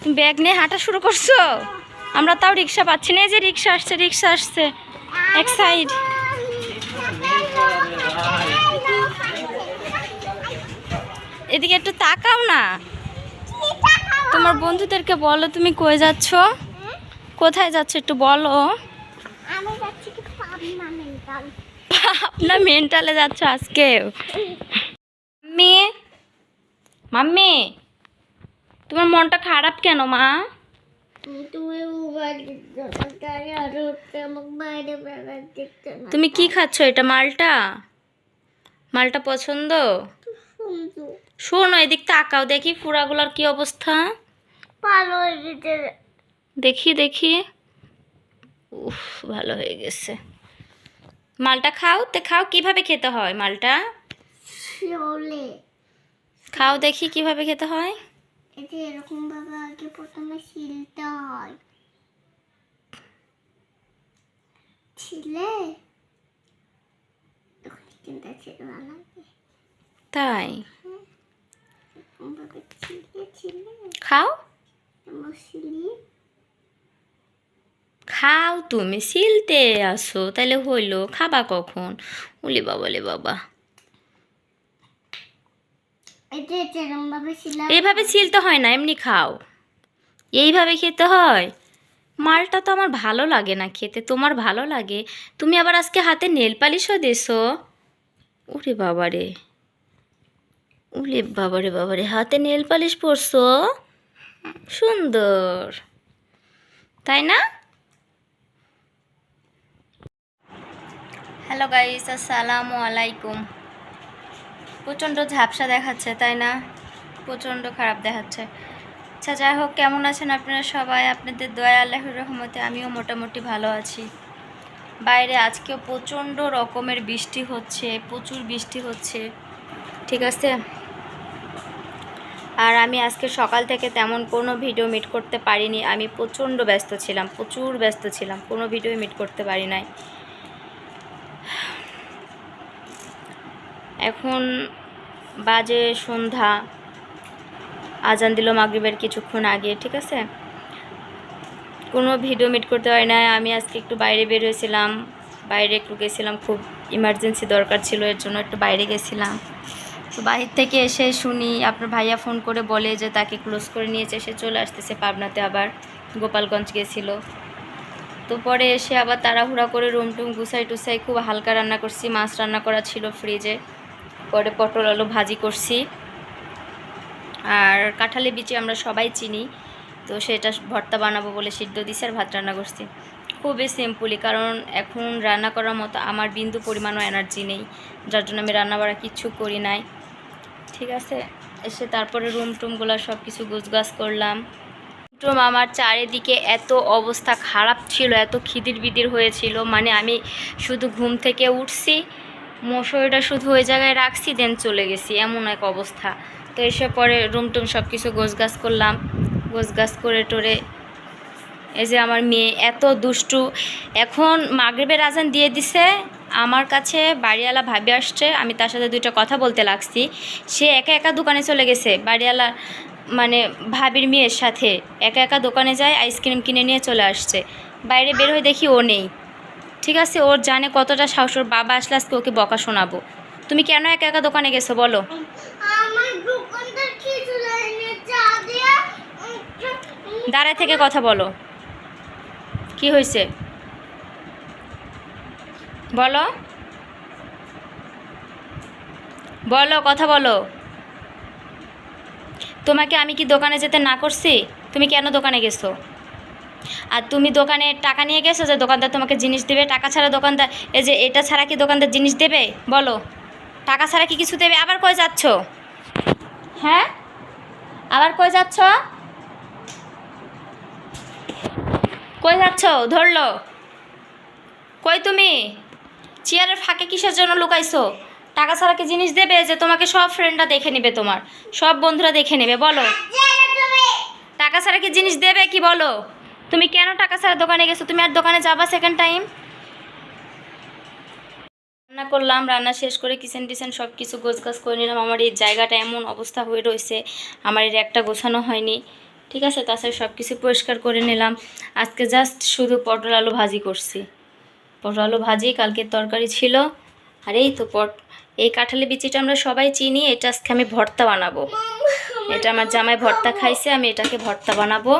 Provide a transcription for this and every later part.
তুমি ব্যাগ নিয়ে হাঁটা শুরু করছ? আমরা তাও রিক্সা পাচ্ছি না এই যে রিক্সা আসছে রিক্সা আসছে। এক সাইড। এদিকে একটু তাকাও না। তোমার বন্ধুদেরকে বলো তুমি কই যাচ্ছ? কোথায় যাচ্ছ একটু বলো। পাবনা মেন্টালে যাচ্ছ আজকে? মাম্মি? মাম্মি? তোমার মনটা খারাপ কেন মা? তুমি কি খাচ্ছ এটা মালটা? মালটা পছন্দ? শোনো এদিক তাকাও দেখি ফুরাগুলার কি অবস্থা। দেখি দেখি। উফ ভালো হয়ে গেছে। মালটা খাও তে খাও কীভাবে খেতে হয় মালটা? খাও দেখি কীভাবে খেতে হয়। এটা এরকম ভাবে আগে প্রথমে শিলতে হয়। ছিলে? কিন্তু ছিল লাগে। তাই? খাও? খাও তুমি সিলতে আসো তাহলে হইল খাবা কখন? উলি বাবা লে বাবা এটা এরকম ভাবে শিলা এইভাবে ছিলতে হয় না এমনি খাও। এইভাবে খেতে হয়? মালটা তো আমার ভালো লাগে না খেতে তোমার ভালো লাগে? তুমি আবার আজকে হাতে নেল পালিশও দিছো? উরে বাবারে। উলে বাবারে বাবারে হাতে নেল পালিশ পরছো? সুন্দর। তাই না? হ্যালো গাইস আসসালামু আলাইকুম। প্রচণ্ড ঝাপসা দেখাচ্ছে, তাই না? প্রচণ্ড খারাপ দেখাচ্ছে। আচ্ছা যাই হোক, কেমন আছেন আপনারা সবাই? আপনাদের দয়া, আল্লাহর রহমতে আমিও মোটামুটি ভালো আছি। বাইরে আজকেও প্রচণ্ড রকমের বৃষ্টি হচ্ছে, প্রচুর বৃষ্টি হচ্ছে। ঠিক আছে? আর আমি আজকে সকাল থেকে তেমন কোনো ভিডিও মিট করতে পারিনি। আমি প্রচণ্ড ব্যস্ত ছিলাম, প্রচুর ব্যস্ত ছিলাম, কোনো ভিডিও মিট করতে পারি নাই। এখন বাজে সন্ধ্যা। আজান দিল মাগরিবের কিছুক্ষণ আগে, ঠিক আছে? কোনো ভিডিও মিট করতে পারি না আমি আজকে একটু বাইরে বের হয়েছিলাম। বাইরে একটু গেছিলাম, খুব ইমার্জেন্সি দরকার ছিল, এর জন্য একটু বাইরে গেছিলাম। তো বাহির থেকে এসে শুনি, আপনার ভাইয়া ফোন করে বলে যে তাকে ক্লোজ করে নিয়েছে। সে চলে আসতেছে পাবনাতে আবার, গোপালগঞ্জ গেছিল। তো পরে এসে আবার তাড়াহুড়া করে রুম টুম গুছাই টুসাই খুব হালকা রান্না করছি। মাছ রান্না করা ছিল ফ্রিজে পরে পটল আলু ভাজি করছি। আর কাঁঠালি বিচি আমরা সবাই চিনি, তো সেটা ভর্তা বানাবো বলে সিদ্ধ দিছি আর ভাত রান্না করছি। খুবই সিম্পলি কারণ এখন রান্না করার মতো আমার বিন্দু পরিমাণও এনার্জি নেই, যার জন্য আমি রান্না বাড়া কিচ্ছু করি নাই। ঠিক আছে, এসে তারপরে রুম টুমগুলো সব কিছু গুছগাছ করলাম। রুম আমার চারিদিকে এত অবস্থা খারাপ ছিল, এত খিদির বিদির হয়েছিল মানে আমি শুধু ঘুম থেকে উঠছি মশারিটা শুধু ওই জায়গায় রাখছি দেন চলে গেছি। এমন এক অবস্থা। তো এসে পরে রুম টুম সব কিছু গোছগাছ করলাম। গোছগাছ করে টোরে এই যে আমার মেয়ে এত দুষ্টু। এখন মাগরিবের আজান দিয়ে দিছে। আমার কাছে বাড়িওয়ালা ভাবি আসছে। আমি তার সাথে দুইটা কথা বলতে লাগছি। সে একা একা দোকানে চলে গেছে। বাড়িওয়ালা মানে ভাবির মেয়ের সাথে। একা একা দোকানে যায় আইসক্রিম কিনে নিয়ে চলে আসছে। বাইরে বের হয়ে দেখি ও নেই। ঠিক আছে ওর জানে কতটা সাহস ওর বাবা আসলে আজকে ওকে বকা শোনাবো। তুমি কেন একা একা দোকানে গেছো বলো? দাঁড়ায় থেকে কথা বলো। কি হয়েছে? বলো। বলো কথা বলো। তোমাকে আমি কি দোকানে যেতে না করছি? তুমি কেন দোকানে গেছো? আর তুমি দোকানে টাকা নিয়ে গেছো যে দোকানদার তোমাকে জিনিস দেবে টাকা ছাড়া দোকানদার এই যে এটা ছাড়া কি দোকানদার জিনিস দেবে? বলো। টাকা ছাড়া কি কিছু দেবে? আবার কই যাচ্ছ? হ্যাঁ? আবার কই যাচ্ছ? কই যাচ্ছ? ধরলো। কই তুমি? চেয়ারের ফাঁকে কিসের জন্য লুকাইছো? টাকা ছাড়া কি জিনিস দেবে? যে তোমাকে সব ফ্রেন্ডরা দেখে নেবে তোমার। সব বন্ধুরা দেখে নেবে বলো। টাকা ছাড়া কি জিনিস দেবে কি বলো? তুমি কেন টাকা ছাড়া দোকানে গেছো? তুমি আর দোকানে যাবা সেকেন্ড টাইম রান্না করলাম রান্না শেষ করে কিচেন টিচেন সব কিছু গোছগাছ করে নিলাম। আমার এই জায়গাটা এমন অবস্থা হয়ে রয়েছে আমার এর একটা গোছানো হয়নি। ঠিক আছে তাছাড়া সব কিছু পরিষ্কার করে নিলাম। আজকে জাস্ট শুধু পটল আলু ভাজি করছি। পটল আলু ভাজি কালকের তরকারি ছিল। আর এই তো পট এই কাঁঠালি বিচিটা আমরা সবাই চিনি এটা আজকে আমি ভর্তা বানাবো। এটা আমার জামাই ভর্তা খাইছে আমি এটাকে ভর্তা বানাবো।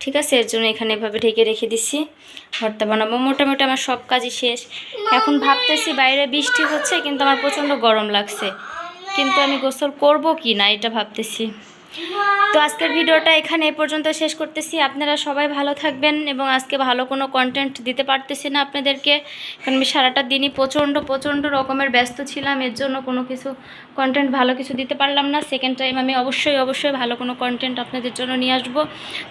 ঠিক আছে এর জন্য এখানে এভাবে ঢেকে রেখে দিচ্ছি ভর্তা বানাবো। মোটামুটি আমার সব কাজই শেষ। এখন ভাবতেছি বাইরে বৃষ্টি হচ্ছে কিন্তু আমার প্রচণ্ড গরম লাগছে। কিন্তু আমি গোসল করব কি না এটা ভাবতেছি। তো আজকের ভিডিওটা এখানে এ পর্যন্ত শেষ করতেছি। আপনারা সবাই ভালো থাকবেন এবং আজকে ভালো কোনো কন্টেন্ট দিতে পারতেছি না আপনাদেরকে। কারণ আমি সারাটা দিনই প্রচণ্ড প্রচণ্ড রকমের ব্যস্ত ছিলাম, এর জন্য কোনো কিছু কন্টেন্ট ভালো কিছু দিতে পারলাম না। সেকেন্ড টাইম আমি অবশ্যই অবশ্যই ভালো কোনো কন্টেন্ট আপনাদের জন্য নিয়ে আসব।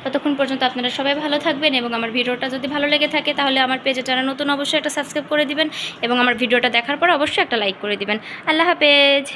ততক্ষণ পর্যন্ত আপনারা সবাই ভালো থাকবেন এবং আমার ভিডিওটা যদি ভালো লেগে থাকে তাহলে আমার পেজে যারা নতুন অবশ্যই একটা সাবস্ক্রাইব করে দিবেন এবং আমার ভিডিওটা দেখার পর অবশ্যই একটা লাইক করে দিবেন। আল্লাহ হাফেজ।